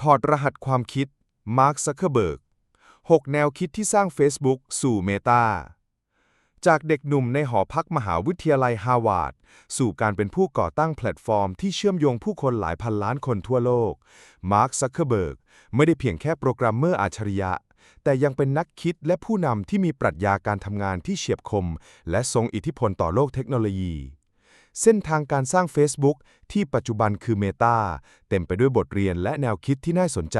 ถอดรหัสความคิด มาร์คซักเคอร์เบิร์ก 6 แนวคิดที่สร้าง Facebook สู่เมตาจากเด็กหนุ่มในหอพักมหาวิทยาลัยฮาร์วาร์ดสู่การเป็นผู้ก่อตั้งแพลตฟอร์มที่เชื่อมโยงผู้คนหลายพันล้านคนทั่วโลก มาร์คซักเคอร์เบิร์กไม่ได้เพียงแค่โปรแกรมเมอร์อัจฉริยะ แต่ยังเป็นนักคิดและผู้นำที่มีปรัชญาการทำงานที่เฉียบคม และทรงอิทธิพลต่อโลกเทคโนโลยี เส้นทางการสร้าง Facebook ที่ปัจจุบันคือ Meta เต็มไปด้วยบทเรียนและแนวคิดที่น่าสนใจ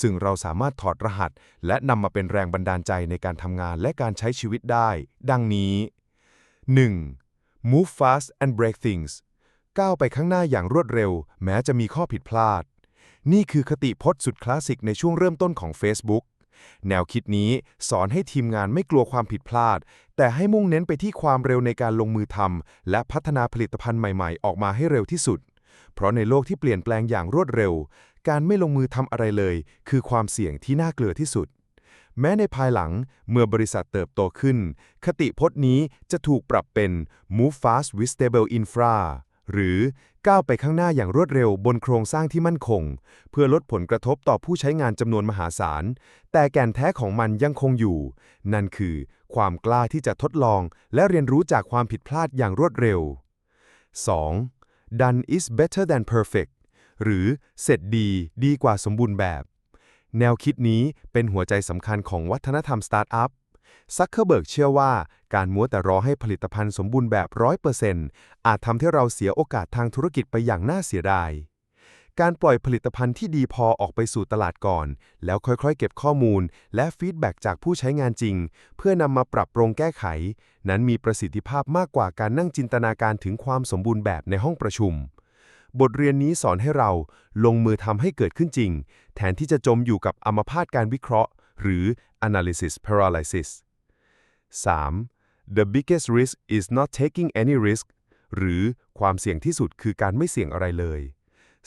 ซึ่งเราสามารถถอดรหัส และนำมาเป็นแรงบันดาลใจในการทำงานและการใช้ชีวิตได้ ดังนี้ 1. Move fast and break things ก้าวไปข้างหน้าอย่างรวดเร็ว แม้จะมีข้อผิดพลาด นี่คือคติพจน์สุดคลาสสิกในช่วงเริ่มต้นของ Facebook แนวคิดนี้สอนให้ทีมงานไม่กลัวความผิดพลาด แต่ให้มุ่งเน้นไปที่ความเร็วในการลงมือทำและพัฒนาผลิตภัณฑ์ใหม่ๆ ออกมาให้เร็วที่สุด เพราะในโลกที่เปลี่ยนแปลงอย่างรวดเร็ว การไม่ลงมือทำอะไรเลย คือความเสี่ยงที่น่ากลัวที่สุด แม้ในภายหลังเมื่อบริษัทเติบโตขึ้น คติพจน์นี้จะถูกปรับเป็น move fast with stable infra หรือก้าวไปข้างหน้าอย่างรวดเร็วบนโครงสร้างที่มั่นคง เพื่อลดผลกระทบต่อผู้ใช้งานจำนวนมหาศาล แต่แก่นแท้ของมันยังคงอยู่ นั่นคือความกล้าที่จะทดลองและเรียนรู้จากความผิดพลาดอย่างรวดเร็ว 2. done is better than perfect หรือเสร็จดีดีกว่าสมบูรณ์แบบ แนวคิดนี้เป็นหัวใจสำคัญของวัฒนธรรมสตาร์ทอัพ ซักเคอร์เบิร์กเชื่อว่าการมัวแต่รอให้ผลิตภัณฑ์สมบูรณ์แบบร้อยเปอร์เซ็นต์อาจทำให้เราเสียโอกาสทางธุรกิจไปอย่างน่าเสียดาย การปล่อยผลิตภัณฑ์ที่ดีพอออกไปสู่ตลาดก่อน แล้วค่อยๆ เก็บข้อมูล และฟีดแบ็กจากผู้ใช้งานจริง เพื่อนำมาปรับปรุงแก้ไข นั้นมีประสิทธิภาพมากกว่าการนั่งจินตนาการถึงความสมบูรณ์แบบในห้องประชุมบทเรียนนี้สอนให้เราลงมือทำให้เกิดขึ้นจริง แทนที่จะจมอยู่กับอมพาตการวิเคราะห์ หรือ analysis paralysis 3. the biggest risk is not taking any risk หรือความเสี่ยงที่สุดคือการไม่เสี่ยงอะไรเลย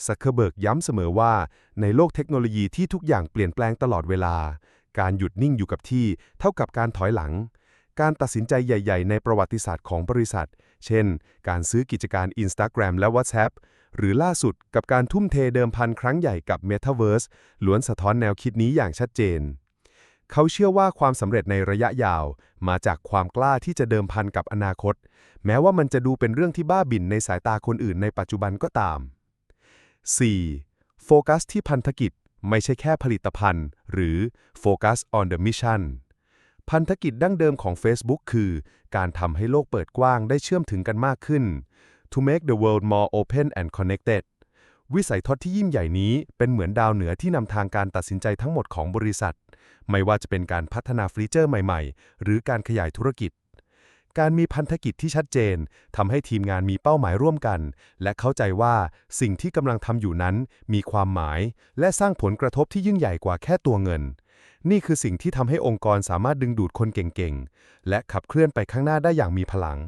ซักเคเบิร์กย้ำเสมอว่า ในโลกเทคโนโลยีที่ทุกอย่างเปลี่ยนแปลงตลอดเวลา การหยุดนิ่งอยู่กับที่เท่ากับการถอยหลัง การตัดสินใจใหญ่ ๆ ในประวัติศาสตร์ของบริษัท เช่น การซื้อกิจการ Instagram และ WhatsApp หรือล่าสุดกับการทุ่มเทเดิมพันครั้งใหญ่กับ Metaverse ล้วนสะท้อนแนวคิดนี้อย่างชัดเจน เขาเชื่อว่าความสำเร็จในระยะยาว มาจากความกล้าที่จะเดิมพันกับอนาคต แม้ว่ามันจะดูเป็นเรื่องที่บ้าบิ่นในสายตาคนอื่นในปัจจุบันก็ตาม 4. โฟกัสที่พันธกิจไม่ใช่แค่ผลิตภัณฑ์ หรือ Focus on the mission พันธกิจดั้งเดิมของ Facebook คือ การทำให้โลกเปิดกว้างได้เชื่อมถึงกันมากขึ้น to make the world more open and connected วิสัยทัศน์ที่ยิ่งใหญ่นี้เป็นเหมือนดาวเหนือที่นำทางการตัดสินใจทั้งหมดของบริษัท ไม่ว่าจะเป็นการพัฒนาฟีเจอร์ใหม่ๆ หรือการขยายธุรกิจ การมีพันธกิจที่ชัดเจนทำให้ทีมงานมีเป้าหมายร่วมกัน และเข้าใจว่าสิ่งที่กำลังทำอยู่นั้น มีความหมาย และสร้างผลกระทบที่ยิ่งใหญ่กว่าแค่ตัวเงิน นี่คือสิ่งที่ทำให้องค์กรสามารถดึงดูดคนเก่งๆ และขับเคลื่อนไปข้างหน้าได้อย่างมีพลัง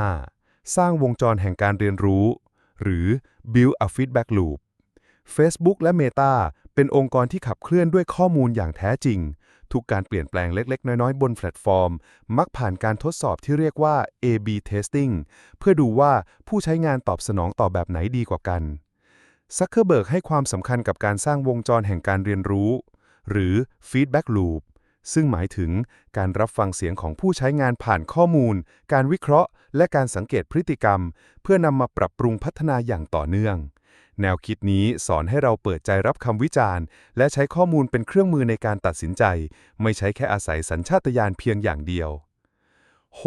5. สร้างวงจรแห่งการเรียนรู้ หรือ build a feedback loop Facebook และ Meta เป็นองค์กรที่ขับเคลื่อนด้วยข้อมูลอย่างแท้จริง ทุกการเปลี่ยนแปลงเล็ก ๆ น้อย ๆ บนแพลตฟอร์ม มักผ่านการทดสอบที่เรียกว่า A/B testing เพื่อดูว่าผู้ใช้งานตอบสนองต่อแบบไหนดีกว่ากันซักเคอร์เบิร์กให้ความสำคัญกับการสร้างวงจรแห่งการเรียนรู้ หรือ feedback loop ซึ่งหมายถึงการรับฟังเสียงของผู้ใช้งานผ่านข้อมูล การวิเคราะห์ และการสังเกตพฤติกรรม เพื่อนำมาปรับปรุงพัฒนาอย่างต่อเนื่อง แนวคิดนี้สอนให้เราเปิดใจรับคำวิจารณ์ และใช้ข้อมูลเป็นเครื่องมือในการตัดสินใจ ไม่ใช้แค่อาศัยสัญชาตญาณเพียงอย่างเดียว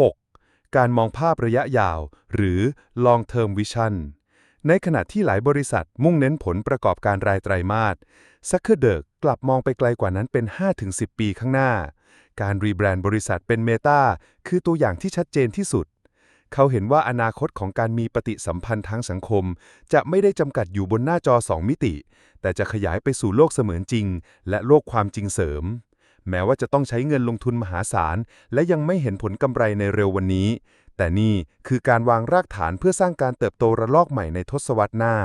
6. การมองภาพระยะยาว หรือ long term vision ในขณะที่หลายบริษัทมุ่งเน้นผลประกอบการรายไตรมาสซักเคอร์เดิกกลับมองไปไกลกว่านั้นเป็น 5-10 ปีข้างหน้า การรีแบรนด์บริษัทเป็นเมตาคือตัวอย่างที่ชัดเจนที่สุด เขาเห็นว่าอนาคตของการมีปฏิสัมพันธ์ทางสังคม จะไม่ได้จำกัดอยู่บนหน้าจอ 2 มิติ แต่จะขยายไปสู่โลกเสมือนจริง และโลกความจริงเสริม แม้ว่าจะต้องใช้เงินลงทุนมหาศาล และยังไม่เห็นผลกำไรในเร็ววันนี้ แต่นี่คือการวางรากฐานเพื่อสร้างการเติบโตระลอกใหม่ในทศวรรษหน้า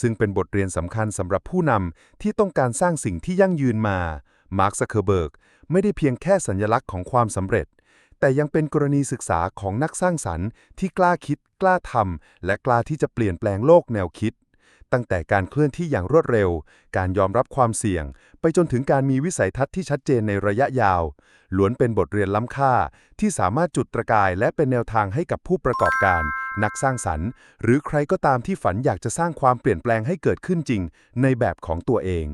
ซึ่งเป็นบทเรียนสำคัญสำหรับผู้นำที่ต้องการสร้างสิ่งที่ยั่งยืนมา มาร์คซักเคอร์เบิร์กไม่ได้เพียงแค่สัญลักษณ์ของความสำเร็จ แต่ยังเป็นกรณีศึกษาของนักสร้างสรรค์ที่กล้าคิด กล้าทำและกล้าที่จะเปลี่ยนแปลงโลกแนวคิด ตั้งแต่การเคลื่อนที่อย่างรวดเร็ว การยอมรับความเสี่ยง ไปจนถึงการมีวิสัยทัศน์ที่ชัดเจนในระยะยาว ล้วนเป็นบทเรียนล้ำค่า ที่สามารถจุดประกาย และเป็นแนวทางให้กับผู้ประกอบการ นักสร้างสรรค์ หรือใครก็ตามที่ฝันอยากจะสร้างความเปลี่ยนแปลงให้เกิดขึ้นจริง ในแบบของตัวเอง